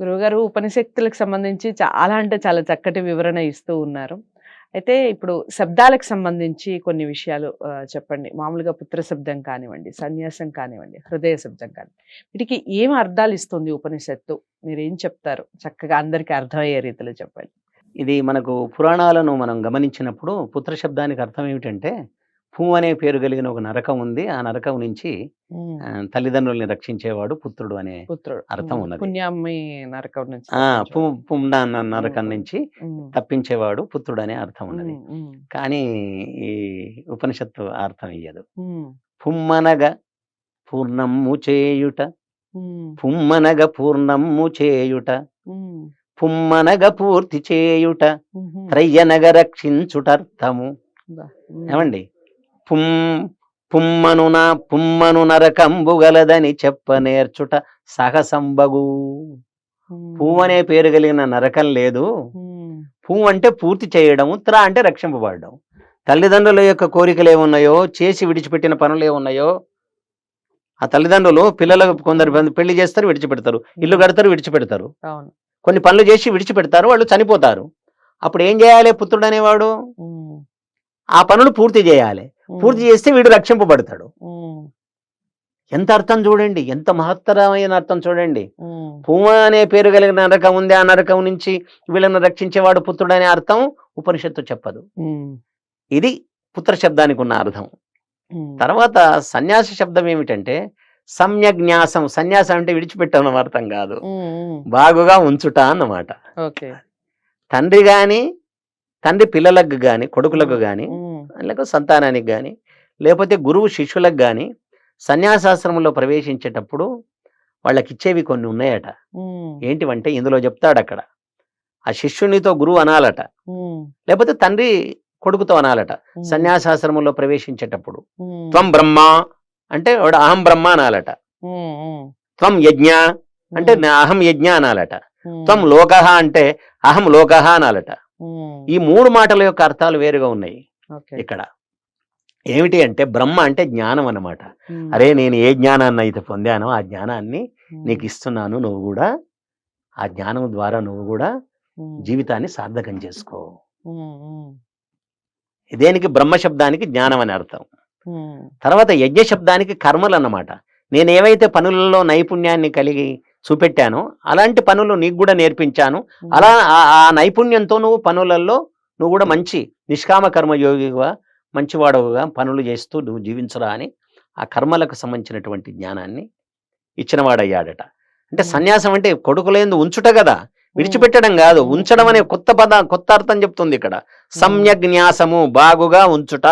గురువుగారు ఉపనిశక్తులకు సంబంధించి చాలా అంటే చాలా చక్కటి వివరణ ఇస్తూ ఉన్నారు. అయితే ఇప్పుడు శబ్దాలకు సంబంధించి కొన్ని విషయాలు చెప్పండి. మామూలుగా పుత్ర శబ్దం కానివ్వండి సన్యాసం కానివ్వండి హృదయ శబ్దం కానివ్వండి. వీటికి ఏం అర్థాలు ఇస్తుంది ఉపనిషత్తు? మీరు ఏం చెప్తారు? చక్కగా అందరికీ అర్థమయ్యే రీతిలో చెప్పండి. ఇది మనకు పురాణాలను మనం గమనించినప్పుడు పుత్ర శబ్దానికి అర్థం ఏమిటంటే భూ అనే పేరు కలిగిన ఒక నరకం ఉంది. ఆ నరకం నుంచి తల్లిదండ్రుల్ని రక్షించేవాడు పుత్రుడు అనే అర్థం ఉన్నది. నరకం నుంచి నరకం నుంచి తప్పించేవాడు పుత్రుడు అనే అర్థం ఉన్నది. కానీ ఈ ఉపనిషత్తు అర్థం ఇయ్యదు. పుమ్మనగ పూర్ణమ్ము చేయుట పుమ్మనగ పూర్ణమ్ము చేయుట పుమ్మనగ పూర్తి చేయుట త్రయ్యనగ రక్షించుటర్థము. ఏమండి? పుమ్ పుమ్మనున పుమ్మను నరకంబు గలదని చెప్ప నేర్చుట సహసంబగు పువ్వు అనే పేరు కలిగిన నరకం లేదు. పువ్వు అంటే పూర్తి చేయడము త్ర అంటే రక్షింపబడడం. తల్లిదండ్రుల యొక్క కోరికలు ఏమున్నాయో చేసి విడిచిపెట్టిన పనులు ఏమున్నాయో ఆ తల్లిదండ్రులు పిల్లలకు కొందరు పెళ్ళి చేస్తారు విడిచిపెడతారు. ఇల్లు కడతారు విడిచిపెడతారు. కొన్ని పనులు చేసి విడిచిపెడతారు వాళ్ళు చనిపోతారు. అప్పుడు ఏం చేయాలి పుత్రుడు అనేవాడు? ఆ పనులు పూర్తి చేయాలి. పూర్తి చేస్తే వీడు రక్షింపబడతాడు. ఎంత అర్థం చూడండి ఎంత మహత్తరమైన అర్థం చూడండి. పువ్వు అనే పేరు కలిగిన నరకం ఉంది? ఆ నరకం నుంచి వీళ్ళని రక్షించేవాడు పుత్రుడు అనే అర్థం ఉపనిషత్తు చెప్పదు. ఇది పుత్ర శబ్దానికి ఉన్న అర్థం. తర్వాత సన్యాస శబ్దం ఏమిటంటే సమ్యజ్ఞాసం సన్యాసం అంటే విడిచిపెట్టడం అర్థం కాదు. బాగుగా ఉంచుట అన్నమాట. తండ్రి గాని తండ్రి పిల్లలకు గాని కొడుకులకు ఉమ్, లేకపోతే సంతానానికి గాని లేకపోతే గురువు శిష్యులకు గాని సన్యాసాశ్రమంలో ప్రవేశించేటప్పుడు వాళ్ళకి ఇచ్చేవి కొన్ని ఉన్నాయట. ఏంటివంటే ఇందులో చెప్తాడు అక్కడ ఆ శిష్యునితో గురువు అనాలట. లేకపోతే తండ్రి కొడుకుతో అనాలట. సన్యాసాశ్రమంలో ప్రవేశించేటప్పుడు. త్వం బ్రహ్మ అంటే వాడు అహం బ్రహ్మ అనాలట. త్వం యజ్ఞ అంటే నా అహం యజ్ఞ అనాలట. త్వం లోక అంటే అహం లోక అనాలట. ఈ మూడు మాటల యొక్క అర్థాలు వేరుగా ఉన్నాయి ఇక్కడ. ఏమిటి అంటే బ్రహ్మ అంటే జ్ఞానం అన్నమాట. ఉమ్, అరే నేను ఏ జ్ఞానాన్ని అయితే పొందానో ఆ జ్ఞానాన్ని నీకు ఇస్తున్నాను నువ్వు కూడా ఆ జ్ఞానం ద్వారా నువ్వు కూడా జీవితాన్ని సార్థకం చేసుకో. దేనికి? బ్రహ్మ శబ్దానికి జ్ఞానం అని అర్థం. తర్వాత యజ్ఞ శబ్దానికి కర్మలు అన్నమాట. నేను ఏవైతే పనులలో నైపుణ్యాన్ని కలిగి చూపెట్టానో. అలాంటి పనులు నీకు కూడా నేర్పించాను. అలా ఆ- నైపుణ్యంతో నువ్వు పనులలో నువ్వు కూడా మంచి నిష్కామ కర్మ యోగిగా మంచివాడవుగా పనులు చేస్తూ నువ్వు జీవించరా అని ఆ కర్మలకు సంబంధించినటువంటి జ్ఞానాన్ని ఇచ్చినవాడయ్యాడట. అంటే. సన్యాసం అంటే కొడుకులేందు ఉంచుట కదా. విడిచిపెట్టడం కాదు. ఉంచడం అనే కొత్త పద కొత్త అర్థం చెప్తుంది ఇక్కడ. సమ్యక్ న్యాసము బాగుగా ఉంచుట.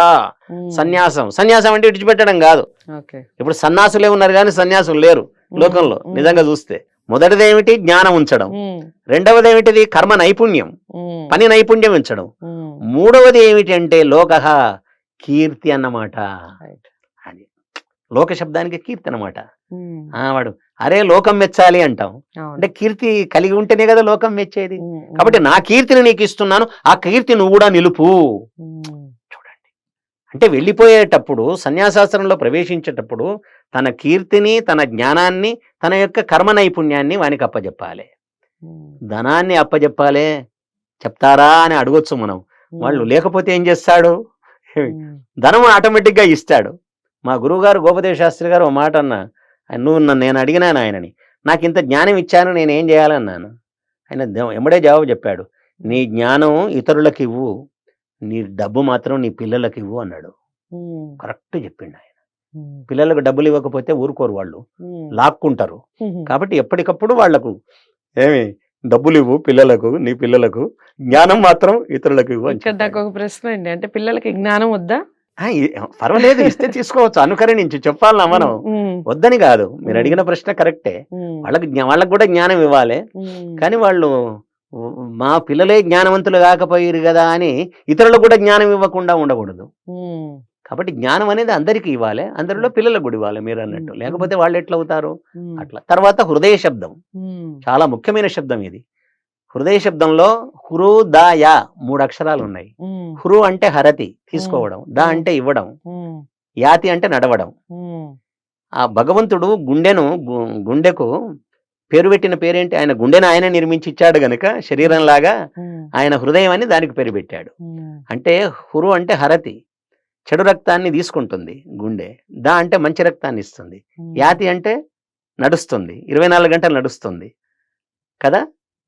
సన్యాసం. సన్యాసం అంటే విడిచిపెట్టడం కాదు. ఇప్పుడు సన్యాసులే ఉన్నారు కానీ సన్యాసులు లేరు లోకంలో నిజంగా చూస్తే. మొదటిది ఏమిటి జ్ఞానం ఉంచడం. రెండవది ఏమిటిది కర్మ నైపుణ్యం. పని నైపుణ్యం ఉంచడం. మూడవది ఏమిటి అంటే లోక కీర్తి అన్నమాట. అది. లోక శబ్దానికి కీర్తి అన్నమాట. వాడు అరే లోకం మెచ్చాలి అంటాం. అంటే కీర్తి కలిగి ఉంటేనే కదా లోకం మెచ్చేది. కాబట్టి నా కీర్తిని నీకు ఇస్తున్నాను ఆ కీర్తి నువ్వు కూడా నిలుపు. చూడండి. అంటే వెళ్ళిపోయేటప్పుడు సన్యాసాస్త్రంలో ప్రవేశించేటప్పుడు తన కీర్తిని తన జ్ఞానాన్ని తన యొక్క కర్మ నైపుణ్యాన్ని వానికి అప్పజెప్పాలి. ధనాన్ని అప్పజెప్పాలి. చెప్తారా అని అడగొచ్చు మనం. వాళ్ళు లేకపోతే ఏం చేస్తాడు? ధనం ఆటోమేటిక్గా ఇస్తాడు. మా గురువుగారు గోపదేవ శాస్త్రి గారు ఒక మాట అన్న నువ్వు నన్ను నేను అడిగినాను ఆయనని. నాకు ఇంత జ్ఞానం ఇచ్చాను నేను ఏం చేయాలన్నాను ఆయన ఎమ్మడే జవాబు చెప్పాడు నీ జ్ఞానం ఇతరులకు ఇవ్వు నీ డబ్బు మాత్రం నీ పిల్లలకు ఇవ్వు అన్నాడు. కరెక్ట్ చెప్పిండు ఆయన. పిల్లలకు డబ్బులు ఇవ్వకపోతే ఊరుకోరు వాళ్ళు. లాక్కుంటారు. కాబట్టి ఎప్పటికప్పుడు వాళ్ళకు ఏమి? డబ్బులు ఇవ్వు పిల్లలకు నీ పిల్లలకు జ్ఞానం మాత్రం ఇతరులకు ఇవ్వు ఇక్కడ. ఒక ప్రశ్న అండి అంటే పిల్లలకి జ్ఞానం వద్దా? పర్వాలేదు ఇస్తే తీసుకోవచ్చు అనుకరించు చెప్పాలన్నా మనం? వద్దని కాదు మీరు. అడిగిన ప్రశ్న కరెక్టే. వాళ్ళకి వాళ్ళకి కూడా జ్ఞానం ఇవ్వాలి. కానీ వాళ్ళు మా పిల్లలే జ్ఞానవంతులు కాకపోయారు కదా అని ఇతరులకు కూడా జ్ఞానం ఇవ్వకుండా ఉండకూడదు. కాబట్టి జ్ఞానం అనేది అందరికీ ఇవ్వాలి అందరిలో పిల్లలకు కూడా ఇవ్వాలి మీరు అన్నట్టు. లేకపోతే వాళ్ళు ఎట్లా అవుతారు అట్లా. తర్వాత హృదయ శబ్దం. చాలా ముఖ్యమైన శబ్దం ఇది. హృదయ శబ్దంలో హురు దా యా మూడు అక్షరాలు ఉన్నాయి. హురు అంటే హరతి తీసుకోవడం. దా. అంటే ఇవ్వడం. యాతి అంటే నడవడం. ఆ భగవంతుడు గుండెను గుండెకు పేరు పెట్టిన పేరేంటి? ఆయన గుండెను ఆయన నిర్మించి ఇచ్చాడు గనుక శరీరం లాగా ఉమ్, ఆయన హృదయం అని దానికి పేరు పెట్టాడు. అంటే హురు అంటే హరతి చెడు రక్తాన్ని తీసుకుంటుంది గుండె. దా అంటే మంచి రక్తాన్ని ఇస్తుంది. యాతి అంటే నడుస్తుంది. ఇరవై నాలుగు గంటలు నడుస్తుంది. కదా?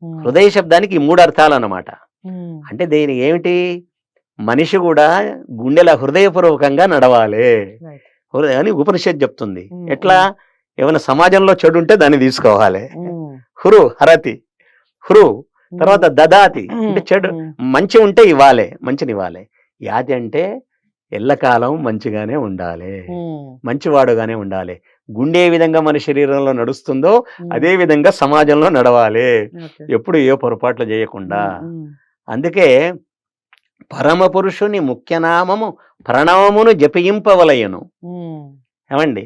హృదయ శబ్దానికి ఈ మూడు అర్థాలు అన్నమాట అంటే దీని ఏమిటి? మనిషి కూడా గుండెల హృదయపూర్వకంగా నడవాలి. అని ఉపనిషత్ చెప్తుంది. ఎట్లా? ఏమైనా సమాజంలో చెడు ఉంటే దాన్ని తీసుకోవాలి. హురు హరతి. హురు తర్వాత దదాతి. అంటే చెడు మంచి ఉంటే ఇవ్వాలి. మంచిని ఇవ్వాలి. యాతి అంటే ఎల్లకాలం మంచిగానే ఉండాలి. మంచివాడుగానే ఉండాలి. గుండె ఏ విధంగా మన శరీరంలో నడుస్తుందో అదే విధంగా సమాజంలో నడవాలి. ఎప్పుడు ఏ పొరపాట్లు చేయకుండా. అందుకే పరమ పురుషుని ముఖ్య నామము ప్రణవమును జపింపవలయను. ఉమ్, ఏమండి?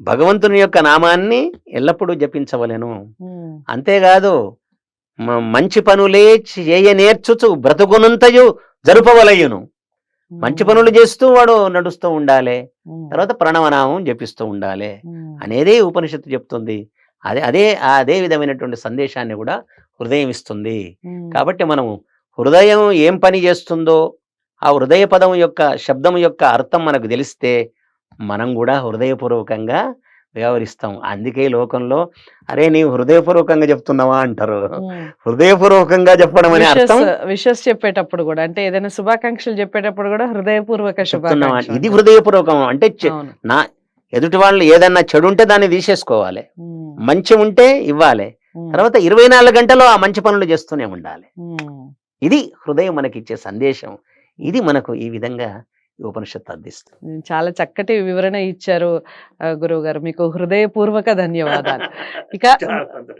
భగవంతుని యొక్క నామాన్ని ఎల్లప్పుడూ జపించవలెను. అంతేకాదు మంచి పనులే చేయ నేర్చుచు బ్రతుకునంతయు జరుపవలయును. మంచి పనులు చేస్తూ వాడు నడుస్తూ ఉండాలి తర్వాత ప్రణవనామం జపిస్తూ ఉండాలి అనేదే ఉపనిషత్తు చెప్తుంది. అదే అదే అదే విధమైనటువంటి సందేశాన్ని కూడా హృదయం ఇస్తుంది. కాబట్టి మనము హృదయం ఏం పని చేస్తుందో ఆ హృదయ పదం యొక్క శబ్దం యొక్క అర్థం మనకు తెలిస్తే మనం కూడా హృదయపూర్వకంగా వ్యవహరిస్తాం అందుకే లోకంలో అరే నీవు హృదయపూర్వకంగా చెప్తున్నావా అంటారు. హృదయపూర్వకంగా చెప్పడం అనే అర్థం? విషస్ చెప్పేటప్పుడు కూడా అంటే ఏదైనా శుభాకాంక్షలు చెప్పేటప్పుడు కూడా హృదయపూర్వక చెప్తున్నావా? ఇది హృదయపూర్వకం. అంటే. నా ఎదుటి వాళ్ళు ఏదన్నా చెడు ఉంటే దాన్ని తీసేసుకోవాలి. మంచి ఉంటే ఇవ్వాలి. తర్వాత ఇరవై నాలుగు గంటలు ఆ మంచి పనులు చేస్తూనే ఉండాలి. ఇది హృదయం మనకి ఇచ్చే సందేశం. ఇది మనకు ఈ విధంగా ఉపనిషత్తు అందిస్తుంది. చాలా చక్కటి వివరణ ఇచ్చారు గురువు గారు మీకు హృదయపూర్వక ధన్యవాదాలు. ఇక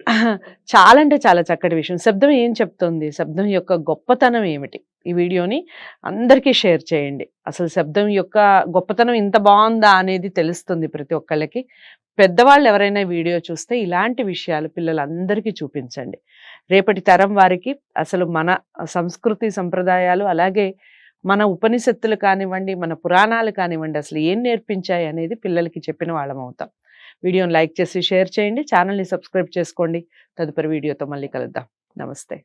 చాలా అంటే చాలా చక్కటి విషయం. శబ్దం ఏం చెప్తుంది? శబ్దం యొక్క గొప్పతనం ఏమిటి? ఈ వీడియోని అందరికీ షేర్ చేయండి. అసలు శబ్దం యొక్క గొప్పతనం ఇంత బాగుందా అనేది తెలుస్తుంది ప్రతి ఒక్కళ్ళకి. పెద్దవాళ్ళు ఎవరైనా వీడియో చూస్తే ఇలాంటి విషయాలు పిల్లలందరికీ చూపించండి. రేపటి తరం వారికి అసలు మన సంస్కృతి సంప్రదాయాలు అలాగే మన ఉపనిషత్తులు కానివ్వండి మన పురాణాలు కానివ్వండి అసలు ఏం నేర్పించాయి అనేది పిల్లలకి చెప్పిన వాళ్ళం అవుతాం. వీడియోని లైక్ చేసి షేర్ చేయండి. ఛానల్ని సబ్స్క్రైబ్ చేసుకోండి. తదుపరి వీడియోతో మళ్ళీ కలుద్దాం. నమస్తే.